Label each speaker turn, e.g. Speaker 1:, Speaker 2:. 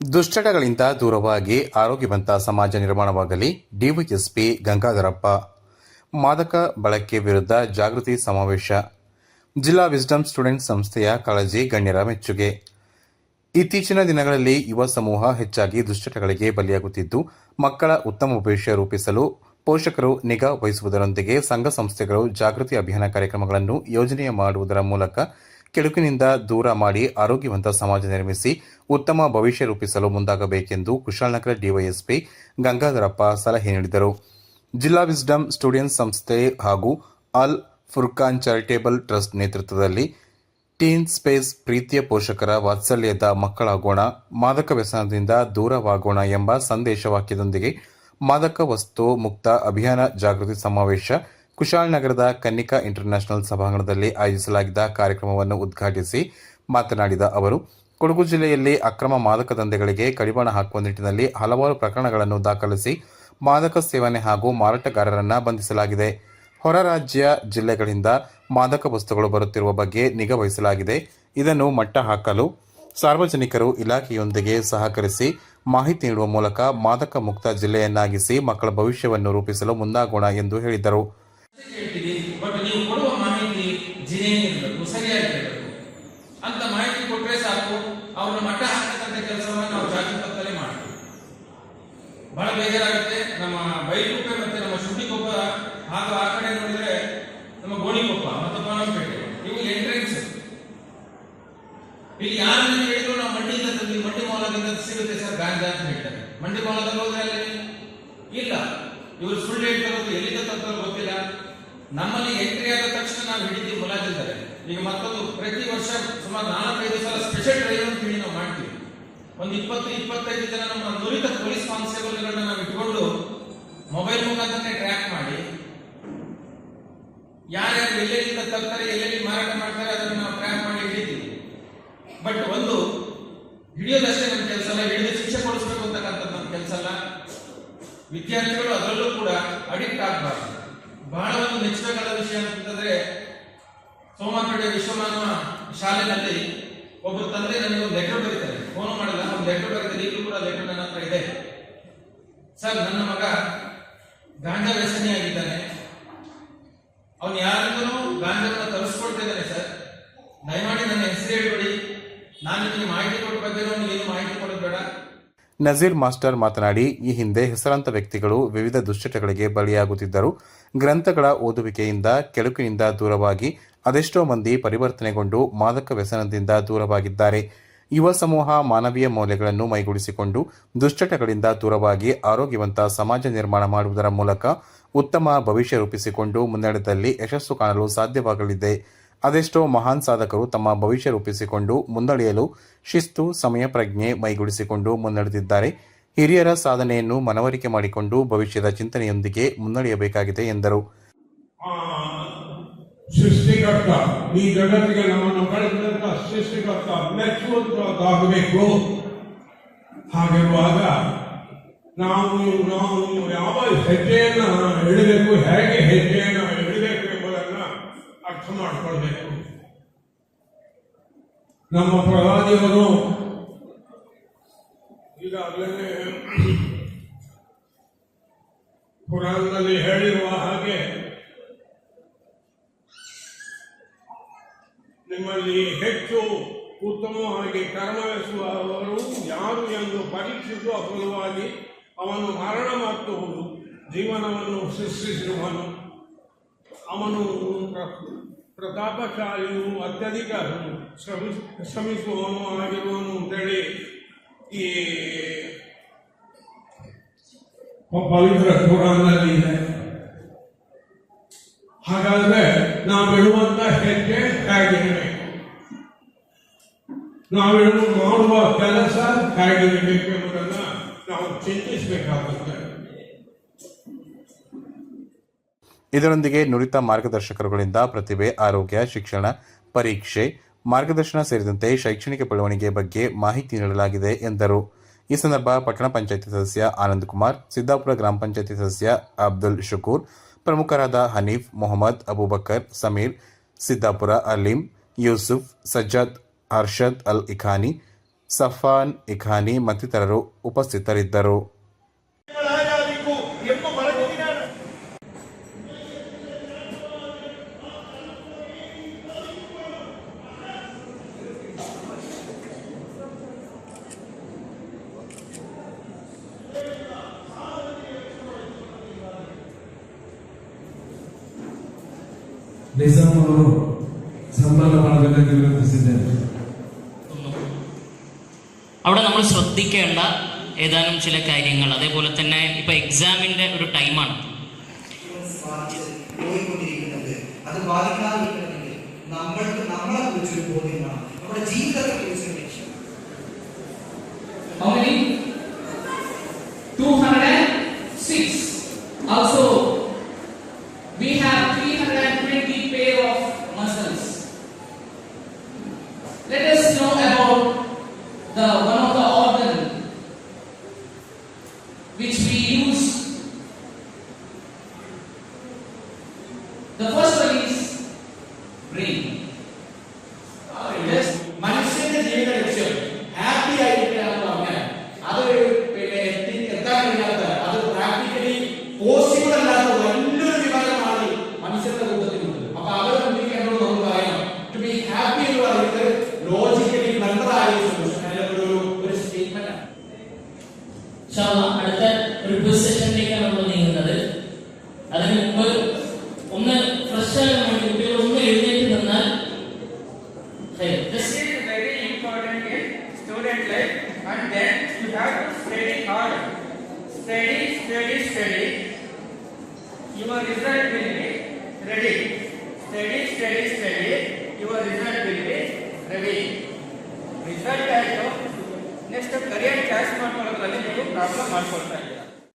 Speaker 1: ದುಶ್ಚಟಗಳಿಂದ ದೂರವಾಗಿ ಆರೋಗ್ಯವಂತ ಸಮಾಜ ನಿರ್ಮಾಣವಾಗಲಿ, ಡಿವೈಎಸ್ಪಿ ಗಂಗಾಧರಪ್ಪ, ಮಾದಕ ಬಳಕೆ ವಿರುದ್ಧ ಜಾಗೃತಿ ಸಮಾವೇಶ, ಜಿಲ್ಲಾ ವಿಸ್ಡಮ್ ಸ್ಟೂಡೆಂಟ್ ಸಂಸ್ಥೆಯ ಕಾಳಜಿ ಗಣ್ಯರ ಮೆಚ್ಚುಗೆ. ಇತ್ತೀಚಿನ ದಿನಗಳಲ್ಲಿ ಯುವ ಸಮೂಹ ಹೆಚ್ಚಾಗಿ ದುಶ್ಚಟಗಳಿಗೆ ಬಲಿಯಾಗುತ್ತಿದ್ದು, ಮಕ್ಕಳ ಉತ್ತಮ ಭವಿಷ್ಯ ರೂಪಿಸಲು ಪೋಷಕರು ನಿಗಾ ವಹಿಸುವುದರೊಂದಿಗೆ ಸಂಘ ಸಂಸ್ಥೆಗಳು ಜಾಗೃತಿ ಅಭಿಯಾನ ಕಾರ್ಯಕ್ರಮಗಳನ್ನು ಯೋಜನೆ ಮಾಡುವುದರ ಮೂಲಕ ಕೆಡುಕಿನಿಂದ ದೂರ ಮಾಡಿ ಆರೋಗ್ಯವಂತ ಸಮಾಜ ನಿರ್ಮಿಸಿ ಉತ್ತಮ ಭವಿಷ್ಯ ರೂಪಿಸಲು ಮುಂದಾಗಬೇಕೆಂದು ಕುಶಾಲನಗರ ಡಿವೈಎಸ್ಪಿ ಗಂಗಾಧರಪ್ಪ ಸಲಹೆ ನೀಡಿದರು. ಜಿಲ್ಲಾ ವಿಸ್ಡಮ್ ಸ್ಟೂಡೆಂಟ್ಸ್ ಸಂಸ್ಥೆ ಹಾಗೂ ಅಲ್ ಫುರ್ಖಾನ್ ಚಾರಿಟೇಬಲ್ ಟ್ರಸ್ಟ್ ನೇತೃತ್ವದಲ್ಲಿ ಟೀನ್ ಸ್ಪೇಸ್ ಪ್ರೀತಿಯ ಪೋಷಕರ ವಾತ್ಸಲ್ಯದ ಮಕ್ಕಳಾಗೋಣ, ಮಾದಕ ವ್ಯಸನದಿಂದ ದೂರವಾಗೋಣ ಎಂಬ ಸಂದೇಶ ವಾಕ್ಯದೊಂದಿಗೆ ಮಾದಕ ವಸ್ತು ಮುಕ್ತ ಅಭಿಯಾನ ಜಾಗೃತಿ ಸಮಾವೇಶ ಕುಶಾಲನಗರದ ಕನ್ನಿಕಾ ಇಂಟರ್ನ್ಯಾಷನಲ್ ಸಭಾಂಗಣದಲ್ಲಿ ಆಯೋಜಿಸಲಾಗಿದ್ದ ಕಾರ್ಯಕ್ರಮವನ್ನು ಉದ್ಘಾಟಿಸಿ ಮಾತನಾಡಿದ ಅವರು, ಕೊಡಗು ಜಿಲ್ಲೆಯಲ್ಲಿ ಅಕ್ರಮ ಮಾದಕ ದಂಧೆಗಳಿಗೆ ಕಡಿವಾಣ ಹಾಕುವ ನಿಟ್ಟಿನಲ್ಲಿ ಹಲವಾರು ಪ್ರಕರಣಗಳನ್ನು ದಾಖಲಿಸಿ ಮಾದಕ ಸೇವನೆ ಹಾಗೂ ಮಾರಾಟಗಾರರನ್ನು ಬಂಧಿಸಲಾಗಿದೆ. ಹೊರ ರಾಜ್ಯ ಜಿಲ್ಲೆಗಳಿಂದ ಮಾದಕ ವಸ್ತುಗಳು ಬರುತ್ತಿರುವ ಬಗ್ಗೆ ನಿಗಾ ವಹಿಸಲಾಗಿದೆ. ಇದನ್ನು ಮಟ್ಟ ಹಾಕಲು ಸಾರ್ವಜನಿಕರು ಇಲಾಖೆಯೊಂದಿಗೆ ಸಹಕರಿಸಿ ಮಾಹಿತಿ ನೀಡುವ ಮೂಲಕ ಮಾದಕ ಮುಕ್ತ ಜಿಲ್ಲೆಯನ್ನಾಗಿಸಿ ಮಕ್ಕಳ ಭವಿಷ್ಯವನ್ನು ರೂಪಿಸಲು ಮುಂದಾಗೋಣ ಎಂದು ಹೇಳಿದರು
Speaker 2: ಹೇಳ್ತೀವಿ ಬಟ್ ನೀವು ಕೊಡುವ ಮಾಹಿತಿ ಜಿನೇನ್ ಇರಬೇಕು ಸರಿಯಾಗಿರಬೇಕು ಅಂತ ಮಾಹಿತಿ ಕೊಟ್ರೆ ಸಾಕು ಅವ್ರ ಮಠ ಹಾಕತಕ್ಕಂಥ ಕೆಲಸವನ್ನು ನಾವು ಜಾಗೃತದಲ್ಲಿ ಮಾಡ್ತೀವಿ. ಬಹಳ ಬೇಜಾರಾಗುತ್ತೆ. ನಮ್ಮ ಬೈಲುಕೊಪ್ಪೆ ಮತ್ತೆ ನಮ್ಮ ಶುಂಠಿಕೊಪ್ಪ, ಹಾಗೂ ಆ ಕಡೆ ನೋಡಿದ್ರೆ ನಮ್ಮ ಗೋಣಿಕೊಪ್ಪ, ಮತ್ತು ಪಾನಪೇಟೆ ಇವು ಎಂಟ್ರೆನ್ಸ್ ಇಲ್ಲಿ ಯಾರು ಹೇಳಿದ್ರು, ನಾವು ಮಂಡಿಯಿಂದ ತಂದ್ವಿ ಮಂಡಿ ಮೌಲದಿಂದ ಸಿಗುತ್ತೆ ಸರ್ ಗಾಂಜಾ ಅಂತ ಹೇಳ್ತಾರೆ. ಮಂಡಿ ಮೌಲದಲ್ಲಿ ಹೋದ್ರೆ ಅಲ್ಲಿ ಇಲ್ಲ. ಇವರು ಸುಳ್ಳು ಹೇಳ್ತಾರೋದು ಎಲ್ಲಿಂದ ತಂತಾರೋ ಗೊತ್ತಿಲ್ಲ. ನಮ್ಮಲ್ಲಿ ಎಂಟ್ರಿ ಆದ ತಕ್ಷಣ ನಾವು ಹಿಡಿತೀವಿ ಮುಲಾಜಿದ್ದಾರೆ ಈಗ ಮತ್ತೊಂದು, ಪ್ರತಿ ವರ್ಷ ಸುಮಾರು ನಾಲ್ಕೈದು ಸಲ ಸ್ಪೆಷಲ್ ಡ್ರೈವ್ ಅಂತ ಹೇಳಿ ನಾವು ಮಾಡ್ತೀವಿ. ಒಂದು ಇಪ್ಪತ್ತು, ಇಪ್ಪತ್ತೈದು ಜನ ನಮ್ಮ ನುರಿತ ಪೊಲೀಸ್ ಕಾನ್ಸ್ಟೇಬಲ್ಗಳನ್ನ ನಾವು ಇಟ್ಕೊಂಡು ಮೊಬೈಲ್ ಮುಖಾಂತರ ಟ್ರ್ಯಾಕ್ ಮಾಡಿ, ಯಾರ್ಯಾರು ಎಲ್ಲೆಲ್ಲಿಂದ ತರ್ತಾರೆ, ಎಲ್ಲೆಲ್ಲಿ ಮಾರಾಟ ಮಾಡ್ತಾರೆ ಅದನ್ನು ನಾವು ಟ್ರ್ಯಾಕ್ ಮಾಡಿ ಹಿಡಿತೀವಿ. ಬಟ್ ಒಂದು, ಹಿಡಿಯೋದಷ್ಟೇ ನಮ್ಮ ಕೆಲಸ ಅಲ್ಲ, ಹಿಡಿದು ಶಿಕ್ಷೆ ಕೊಡಿಸ್ಬೇಕು ಅಂತಕ್ಕಂಥದ್ದು ನಮ್ಮ ಕೆಲಸ ಅಲ್ಲ. ವಿದ್ಯಾರ್ಥಿಗಳು ಅದರಲ್ಲೂ ಕೂಡ ಅಡಿಕ್ಟ್ ಆಗಬಾರ್ದು. ಬಹಳ ಒಂದು ಮೆಚ್ಚಬೇಕಾದ ವಿಷಯ ಅಂತಂದ್ರೆ ಸೋಮವಾರಪೇಟೆ ವಿಶ್ವಮಾನವ ಶಾಲೆಯಲ್ಲಿ ಒಬ್ಬರು ತಂದೆ ನನಗೆ ಒಂದು ಲೆಟರ್ ಬರೀತಾರೆ ಫೋನ್ ಮಾಡಿಲ್ಲ, ಒಂದು ಲೆಟರ್ ಬರೀತಾರೆ ಈಗಲೂ ಕೂಡ ಲೆಟರ್ ನನ್ನ ಹತ್ರ ಇದೆ. ಸರ್, ನನ್ನ ಮಗ ಗಾಂಜಾ ವ್ಯಸನಿ ಆಗಿದ್ದಾನೆ ಅವನು ಯಾರಿಂದಲೂ ಗಾಂಜಾವನ್ನು ತರಿಸ್ಕೊಳ್ತಾ ಇದ್ದಾನೆ ಸರ್. ದಯಮಾಡಿ ನನ್ನ ಹೆಸರು ಹೇಳ್ಬೇಡಿ. ನಾನು ನಿಮಗೆ ಮಾಹಿತಿ ಕೊಟ್ಟ ಬಗ್ಗೆ ಅವನಿಗೆ ಏನು ಮಾಹಿತಿ ಕೊಡೋದು ಬೇಡ.
Speaker 1: ನಜೀರ್ ಮಾಸ್ಟರ್ ಮಾತನಾಡಿ, ಈ ಹಿಂದೆ ಹೆಸರಾಂತ ವ್ಯಕ್ತಿಗಳು ವಿವಿಧ ದುಶ್ಚಟಗಳಿಗೆ ಬಲಿಯಾಗುತ್ತಿದ್ದರು. ಗ್ರಂಥಗಳ ಓದುವಿಕೆಯಿಂದ ಕೆಳುಕಿನಿಂದ ದೂರವಾಗಿ ಅದೆಷ್ಟೋ ಮಂದಿ ಪರಿವರ್ತನೆಗೊಂಡು ಮಾದಕ ವ್ಯಸನದಿಂದ ದೂರವಾಗಿದ್ದಾರೆ. ಯುವ ಸಮೂಹ ಮಾನವೀಯ ಮೌಲ್ಯಗಳನ್ನು ಮೈಗೂಡಿಸಿಕೊಂಡು ದುಶ್ಚಟಗಳಿಂದ ದೂರವಾಗಿ ಆರೋಗ್ಯವಂತ ಸಮಾಜ ನಿರ್ಮಾಣ ಮಾಡುವುದರ ಮೂಲಕ ಉತ್ತಮ ಭವಿಷ್ಯ ರೂಪಿಸಿಕೊಂಡು ಮುನ್ನಡೆದಲ್ಲಿ ಯಶಸ್ಸು ಕಾಣಲು ಸಾಧ್ಯವಾಗಲಿದೆ. ಅದೆಷ್ಟೋ ಮಹಾನ್ ಸಾಧಕರು ತಮ್ಮ ಭವಿಷ್ಯ ರೂಪಿಸಿಕೊಂಡು ಮುನ್ನಡೆಯಲು ಶಿಸ್ತು, ಸಮಯ, ಪ್ರಜ್ಞೆ ಮೈಗೂಡಿಸಿಕೊಂಡು ಮುನ್ನಡೆದಿದ್ದಾರೆ. ಹಿರಿಯರ ಸಾಧನೆಯನ್ನು ಮನವರಿಕೆ ಮಾಡಿಕೊಂಡು ಭವಿಷ್ಯದ ಚಿಂತನೆಯೊಂದಿಗೆ ಮುನ್ನಡೆಯಬೇಕಾಗಿದೆ ಎಂದರು.
Speaker 3: ಸೃಷ್ಟಿಕರ್ತ, ಈ ಜಗತ್ತಿಗೆ ಹಾಗಿರುವಾಗ ನಾವು ನಾವು ಯಾವ ಹೆಜ್ಜೆಯನ್ನು ಹೇಗೆ ಹೆಜ್ಜೆಯನ್ನ ಮಾಡಿಕೊಳ್ಬೇಕು ನಮ್ಮ ಪ್ರಧಾನಿಯವರು ಈಗಾಗಲೇ ಪುರಾಣದಲ್ಲಿ ಹೇಳಿರುವ ಹಾಗೆ ನಿಮ್ಮಲ್ಲಿ ಹೆಚ್ಚು ಉತ್ತಮವಾಗಿ ಕರ್ಮವೆಸುವವರು ಯಾರು ಎಂದು ಪರೀಕ್ಷಿಸುವ ಫಲವಾಗಿ ಅವನು ಮರಣ ಮಾಡುವುದು ಜೀವನವನ್ನು ಸೃಷ್ಟಿಸಿರುವನು. ಅವನು ಪ್ರತಾಪಶಾಲಿಯು ಅತ್ಯಧಿಕ ಶ್ರಮಿಸ್ ಶ್ರಮಿಸುವವನು ಆಗಿರುವನು ಅಂತೇಳಿ ಈ ಪವಿತ್ರ ಕುರಾನಲ್ಲಿ ಇದೆ. ಹಾಗಾದ್ರೆ ನಾವಿಡುವಂತ ಹೆಜ್ಜೆ ಹೇಗಿರಬೇಕು ನಾವಿಡು ಮಾಡುವ ಕೆಲಸ ಹೇಗಿರಬೇಕು ಎಂಬುದನ್ನ ನಾವು ಚಿಂತಿಸಬೇಕಾಗುತ್ತೆ.
Speaker 1: ಇದರೊಂದಿಗೆ ನುರಿತ ಮಾರ್ಗದರ್ಶಕರುಗಳಿಂದ ಪ್ರತಿಭೆ, ಆರೋಗ್ಯ, ಶಿಕ್ಷಣ, ಪರೀಕ್ಷೆ, ಮಾರ್ಗದರ್ಶನ ಸೇರಿದಂತೆ ಶೈಕ್ಷಣಿಕ ಬೆಳವಣಿಗೆ ಬಗ್ಗೆ ಮಾಹಿತಿ ನೀಡಲಾಗಿದೆ ಎಂದರು. ಈ ಸಂದರ್ಭ ಪಟ್ಟಣ ಪಂಚಾಯಿತಿ ಸದಸ್ಯ ಆನಂದ್ ಕುಮಾರ್, ಸಿದ್ದಾಪುರ ಗ್ರಾಮ ಪಂಚಾಯಿತಿ ಸದಸ್ಯ ಅಬ್ದುಲ್ ಶುಕೂರ್, ಪ್ರಮುಖರಾದ ಹನೀಫ್, ಮೊಹಮ್ಮದ್, ಅಬೂಬಕರ್, ಸಮೀರ್, ಸಿದ್ದಾಪುರ ಅಲೀಂ, ಯೂಸುಫ್, ಸಜ್ಜದ್, ಅರ್ಷದ್ ಅಲ್ ಇಖಾನಿ, ಸಫಾನ್ ಇಖಾನಿ ಮತ್ತಿತರರು ಉಪಸ್ಥಿತರಿದ್ದರು.
Speaker 4: ನಿಜಾಮ್ ಅವರು ಸಂಬಳ ಮಾಡಬೇಕಾಗಿರುವಂತಿಸಿದೆ
Speaker 5: അവിടെ നമ്മൾ ശ്രദ്ധിക്കേണ്ട ഏതാനും ചില കാര്യങ്ങൾ. അതേപോലെ തന്നെ ഇപ്പൊ എക്സാമിന്റെ ഒരു ടൈമാണ്
Speaker 6: അത് ബാധിക്കാതിരിക്കണമെങ്കിൽ നമ്മൾക്ക് നമ്മളെ കുറിച്ചൊരു ബോധ്യം നമ്മുടെ ജീവിതത്തെ കുറിച്ചൊരു
Speaker 7: Let us know about the
Speaker 8: result ಆಯಿತು ನೆಕ್ಸ್ಟ್ ಕರಿಯರ್ ಚಾಯ್ಸ್ ಮಾಡ್ಕೊಳ್ಳೋದ್ರಲ್ಲಿ ನೀವು ಪ್ರಾಬ್ಲಮ್ ಮಾಡ್ಕೊಳ್ತಾ